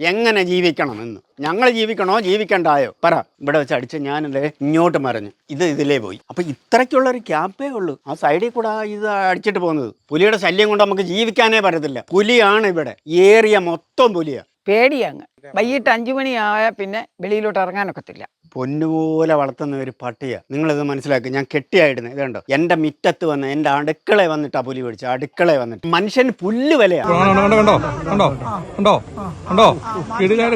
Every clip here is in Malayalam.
എങ്ങനെ ജീവിക്കണം എന്ന് ഞങ്ങൾ ജീവിക്കണോ? ജീവിക്കണ്ടായോ? പറ. ഇവിടെ വെച്ച് അടിച്ച് ഞാനത് ഇങ്ങോട്ട് മറിഞ്ഞു. ഇത് ഇതിലേ പോയി. അപ്പൊ ഇത്രയ്ക്കുള്ളൊരു ക്യാപ്പേ ഉള്ളൂ. ആ സൈഡിൽ കൂടെ ഇത് അടിച്ചിട്ട് പോകുന്നത്. പുലിയുടെ ശല്യം കൊണ്ട് നമുക്ക് ജീവിക്കാനേ പറ്റത്തില്ല. പുലിയാണ് ഇവിടെ. ഏറിയ മൊത്തം പുലിയാ. പേടിയങ്ങ് വൈകിട്ട് അഞ്ചു മണിയായ പിന്നെ വെളിയിലോട്ട് ഇറങ്ങാനൊക്കത്തില്ല. പൊന്നുപോലെ വളർത്തുന്ന ഒരു പട്ടിയ. നിങ്ങളിത് മനസ്സിലാക്കി. ഞാൻ കെട്ടിയായിരുന്നു ഇതുണ്ടോ എന്റെ മിറ്റത്ത് വന്ന് എന്റെ അടുക്കള വന്നിട്ട് ആ പുലി പിടിച്ചു. അടുക്കള വന്നിട്ട്. മനുഷ്യൻ പുല്ല് വിലയാണ് കണ്ടോ കണ്ടോ കണ്ടോ കണ്ടോ കണ്ടോ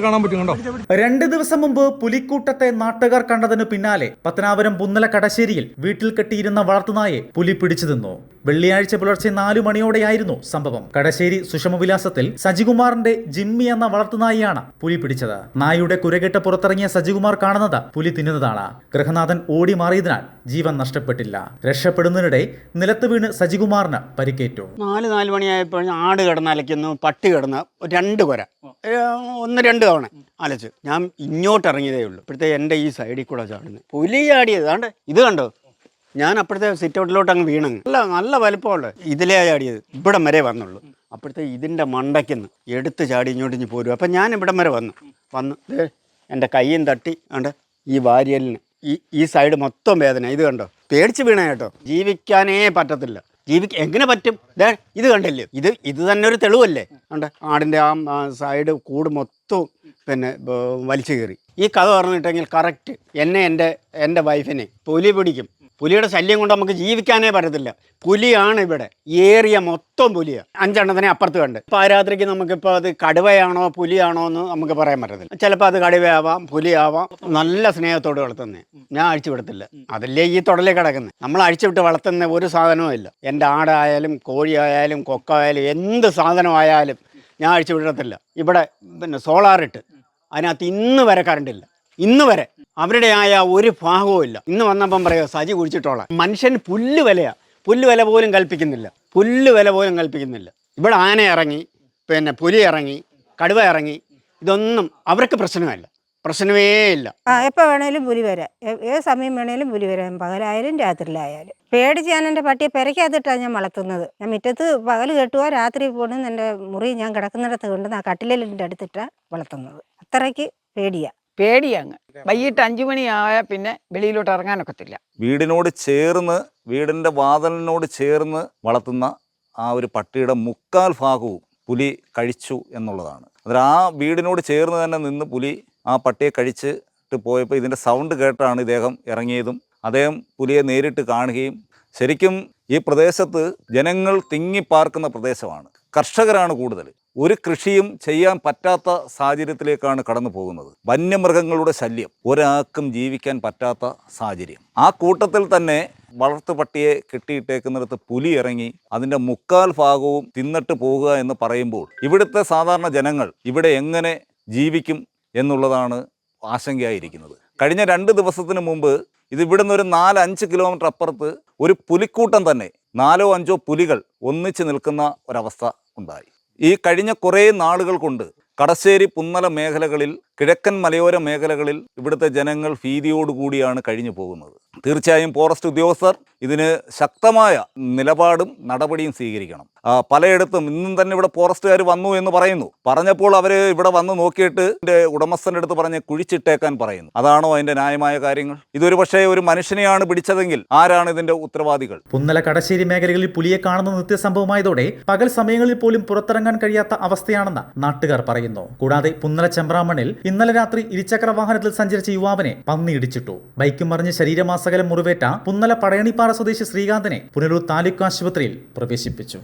കാണാൻ പറ്റും കണ്ടോ? രണ്ട് ദിവസം മുമ്പ് പുലിക്കൂട്ടത്തെ നാട്ടുകാർ കണ്ടതിനു പിന്നാലെ പത്തനാപുരം പുന്നല കടശ്ശേരിയിൽ വീട്ടിൽ കെട്ടിയിരുന്ന വളർത്തുനായെ പുലി പിടിച്ചു തിന്നു. വെള്ളിയാഴ്ച പുലർച്ചെ നാലു മണിയോടെയായിരുന്നു സംഭവം. കടശ്ശേരി സുഷമവിലാസത്തിൽ സജികുമാറിന്റെ ജിമ്മി എന്ന വളർത്തുനായിയാണ് പുലി പിടിച്ചത്. നായുടെ കുരകെട്ട് പുറത്തിറങ്ങിയ സജികുമാർ കാണുന്നത് പുലി തിന്നുന്നതാണ്. ഗൃഹനാഥൻ ഓടി മാറിയതിനാൽ ജീവൻ നഷ്ടപ്പെട്ടില്ല. രക്ഷപ്പെടുന്നതിനിടെ നിലത്ത് വീണ് സജികുമാറിന് പരിക്കേറ്റു. നാല് നാല് മണിയായപ്പോൾ ആട് കിടന്ന് അലയ്ക്കുന്നു പട്ടി കിടന്ന് രണ്ട് കൊര. ഒന്ന് രണ്ട് തവണ അലച്ച്. ഞാൻ ഇങ്ങോട്ട് ഇറങ്ങിയതേ ഉള്ളൂ. ഇപ്പോഴത്തെ എന്റെ ഈ സൈഡിൽ കൂടെ ചാടുന്നത്. പുലി ചാടിയത്. അതുകൊണ്ട് ഇത് കണ്ടോ? ഞാൻ അപ്പോഴത്തെ സിറ്റൗട്ടിലോട്ട് അങ്ങ് വീണങ്ങ്. നല്ല നല്ല വലുപ്പമുള്ള ഇതിലേ ചാടിയത്. ഇവിടം വരെ വന്നുള്ളൂ. അപ്പോഴത്തെ ഇതിന്റെ മണ്ടയ്ക്കുന്ന് എടുത്ത് ചാടി ഇങ്ങോട്ട് ഇഞ്ഞ് പോരും അപ്പം ഞാൻ ഇവിടം വരെ വന്നു. വന്ന് എന്റെ കയ്യും തട്ടി കണ്ട് ഈ വാരിയലിന് ഈ ഈ സൈഡ് മൊത്തം വേദന. ഇത് കണ്ടോ? പേടിച്ച് വീണ കേട്ടോ. ജീവിക്കാനേ പറ്റത്തില്ല. ജീവിക്ക എങ്ങനെ പറ്റും? ദേ ഇത് കണ്ടല്ലേ? ഇത് ഇത് തന്നെ ഒരു തെളിവല്ലേ? കണ്ട? ആടിന്റെ ആ സൈഡ് കൂട് മൊത്തവും പിന്നെ വലിച്ചു കയറി ഈ കഥ പറഞ്ഞിട്ടെങ്കിൽ കറക്റ്റ് എന്നെ എന്റെ എന്റെ വൈഫിനെ പുലി പിടിക്കും. പുലിയുടെ ശല്യം കൊണ്ട് നമുക്ക് ജീവിക്കാനേ പറ്റത്തില്ല. പുലിയാണ് ഇവിടെ. ഏറിയ മൊത്തം പുലിയാണ് അഞ്ചെണ്ണത്തിനെ അപ്പുറത്ത് കണ്ട്. ഇപ്പോൾ ആ രാത്രിക്ക് നമുക്കിപ്പോൾ അത് കടുവയാണോ പുലിയാണോ എന്ന് നമുക്ക് പറയാൻ പറ്റത്തില്ല. ചിലപ്പോൾ അത് കടുവയാവാം പുലിയാവാം. നല്ല സ്നേഹത്തോട് വളർത്തുന്നത് ഞാൻ അഴിച്ചു വിടത്തില്ല അതല്ലേ ഈ തുടലേ കിടക്കുന്നത് നമ്മൾ അഴിച്ചുവിട്ട് വളർത്തുന്ന ഒരു സാധനവും ഇല്ല. എന്റെ ആടായാലും കോഴിയായാലും കൊക്കായാലും എന്ത് സാധനമായാലും ഞാൻ അഴിച്ചു വിടത്തില്ല ഇവിടെ പിന്നെ സോളാറിട്ട്. അതിനകത്ത് ഇന്ന് വരെ കറണ്ടില്ല. ഇന്ന് വരെ. അവരുടെ ആയ ഒരു ഭാഗവും ഇല്ല. ഇന്ന് വന്നപ്പം പറയുക സജി കുഴിച്ചിട്ടോളാം മനുഷ്യൻ പുല്ല് വിലയാ. പുല്ല് വില പോലും കൽപ്പിക്കുന്നില്ല. പുല്ല് വില പോലും കൽപ്പിക്കുന്നില്ല. ഇവിടെ ആന ഇറങ്ങി പിന്നെ പുലി ഇറങ്ങി കടുവ ഇറങ്ങി ഇതൊന്നും അവർക്ക് പ്രശ്നമല്ല. പ്രശ്നമേ ഇല്ല. ആ എപ്പോൾ വേണേലും പുലി വരാം. ഏത് സമയം വേണേലും പുലി വരാം. പകലായാലും രാത്രിയിലായാലും. പേടിച്ച് ഞാൻ എന്റെ പട്ടിയെ പെരക്കകത്തിട്ടാണ് ഞാൻ വളർത്തുന്നത്. ഞാൻ മുറ്റത്ത് പകൽ കെട്ടുക രാത്രി കൊണ്ടുവന്ന് എന്റെ മുറി ഞാൻ കിടക്കുന്നിടത്ത് കൊണ്ടുവന്ന് ആ കട്ടിലിന്റെ അടുത്തിട്ടാണ് വളർത്തുന്നത്. അത്രയ്ക്ക് പേടിയാ. പേടിയങ്ങ്. വൈകിട്ട് അഞ്ചു മണിയായാൽ പിന്നെ വെളിയിലോട്ട് ഇറങ്ങാനൊക്കത്തില്ല വീടിനോട് ചേർന്ന് വീടിന്റെ വാതിലിനോട് ചേർന്ന് വളർത്തുന്ന ആ ഒരു പട്ടിയുടെ മുക്കാൽ ഭാഗവും പുലി കഴിച്ചു എന്നുള്ളതാണ്. അത് ആ വീടിനോട് ചേർന്ന് തന്നെ നിന്ന് പുലി ആ പട്ടിയെ കഴിച്ചിട്ട് പോയപ്പോൾ ഇതിന്റെ സൗണ്ട് കേട്ടാണ് ഇദ്ദേഹം ഇറങ്ങിയതും അദ്ദേഹം പുലിയെ നേരിട്ട് കാണുകയും. ശരിക്കും ഈ പ്രദേശത്ത് ജനങ്ങൾ തിങ്ങിപ്പാർക്കുന്ന പ്രദേശമാണ്. കർഷകരാണ് കൂടുതൽ. ഒരു കൃഷിയും ചെയ്യാൻ പറ്റാത്ത സാഹചര്യത്തിലേക്കാണ് കടന്നു പോകുന്നത്. വന്യമൃഗങ്ങളുടെ ശല്യം ഒരാൾക്കും ജീവിക്കാൻ പറ്റാത്ത സാഹചര്യം. ആ കൂട്ടത്തിൽ തന്നെ വളർത്തു പട്ടിയെ കെട്ടിയിട്ടേക്കുന്നിടത്ത് പുലി ഇറങ്ങി അതിന്റെ മുക്കാൽ ഭാഗവും തിന്നിട്ട് പോകുക എന്ന് പറയുമ്പോൾ ഇവിടുത്തെ സാധാരണ ജനങ്ങൾ ഇവിടെ എങ്ങനെ ജീവിക്കും എന്നുള്ളതാണ് ആശങ്കയായിരിക്കുന്നത്. കഴിഞ്ഞ രണ്ട് ദിവസത്തിന് മുമ്പ് ഇത് ഇവിടുന്ന് ഒരു നാല് അഞ്ച് കിലോമീറ്റർ അപ്പുറത്ത് ഒരു പുലിക്കൂട്ടം തന്നെ നാലോ അഞ്ചോ പുലികൾ ഒന്നിച്ച് നിൽക്കുന്ന ഒരവസ്ഥ ഉണ്ടായി. ഈ കഴിഞ്ഞ കുറേ നാളുകൾ കൊണ്ട് കടശ്ശേരി പുന്നല മേഖലകളിൽ കിഴക്കൻ മലയോര മേഖലകളിൽ ഇവിടുത്തെ ജനങ്ങൾ ഭീതിയോടുകൂടിയാണ് കഴിഞ്ഞു പോകുന്നത്. തീർച്ചയായും ഫോറസ്റ്റ് ഉദ്യോഗസ്ഥർ ഇതിന് ശക്തമായ നിലപാടും നടപടിയും സ്വീകരിക്കണം. പലയിടത്തും ഇന്നും തന്നെ ഇവിടെ ഫോറസ്റ്റുകാർ വന്നു എന്ന് പറയുന്നു. പറഞ്ഞപ്പോൾ അവർ ഇവിടെ വന്ന് നോക്കിയിട്ട് എന്റെ ഉടമസ്ഥന്റെ അടുത്ത് പറഞ്ഞ് കുഴിച്ചിട്ടേക്കാൻ പറയുന്നു. അതാണോ അതിന്റെ ന്യായമായ കാര്യങ്ങൾ? ഇതൊരു പക്ഷേ ഒരു മനുഷ്യനെയാണ് പിടിച്ചതെങ്കിൽ ആരാണ് ഇതിന്റെ ഉത്തരവാദികൾ? പുന്നല കടശ്ശേരി മേഖലകളിൽ പുലിയെ കാണുന്ന നിത്യസംഭവമായതോടെ പകൽ സമയങ്ങളിൽ പോലും പുറത്തിറങ്ങാൻ കഴിയാത്ത അവസ്ഥയാണെന്ന് നാട്ടുകാർ പറയുന്നു. കൂടാതെ പുന്നല ചെമ്പ്രാമണിൽ ഇന്നലെ രാത്രി ഇരുചക്ര വാഹനത്തിൽ സഞ്ചരിച്ച യുവാവിനെ പന്നി ഇടിച്ചിട്ടു. ബൈക്കും മറിഞ്ഞ് ശരീരമാസകലം മുറിവേറ്റ പുന്നല പടയണിപ്പാറ സ്വദേശി ശ്രീകാന്തിനെ പുനലൂർ താലൂക്ക് ആശുപത്രിയിൽ പ്രവേശിപ്പിച്ചു.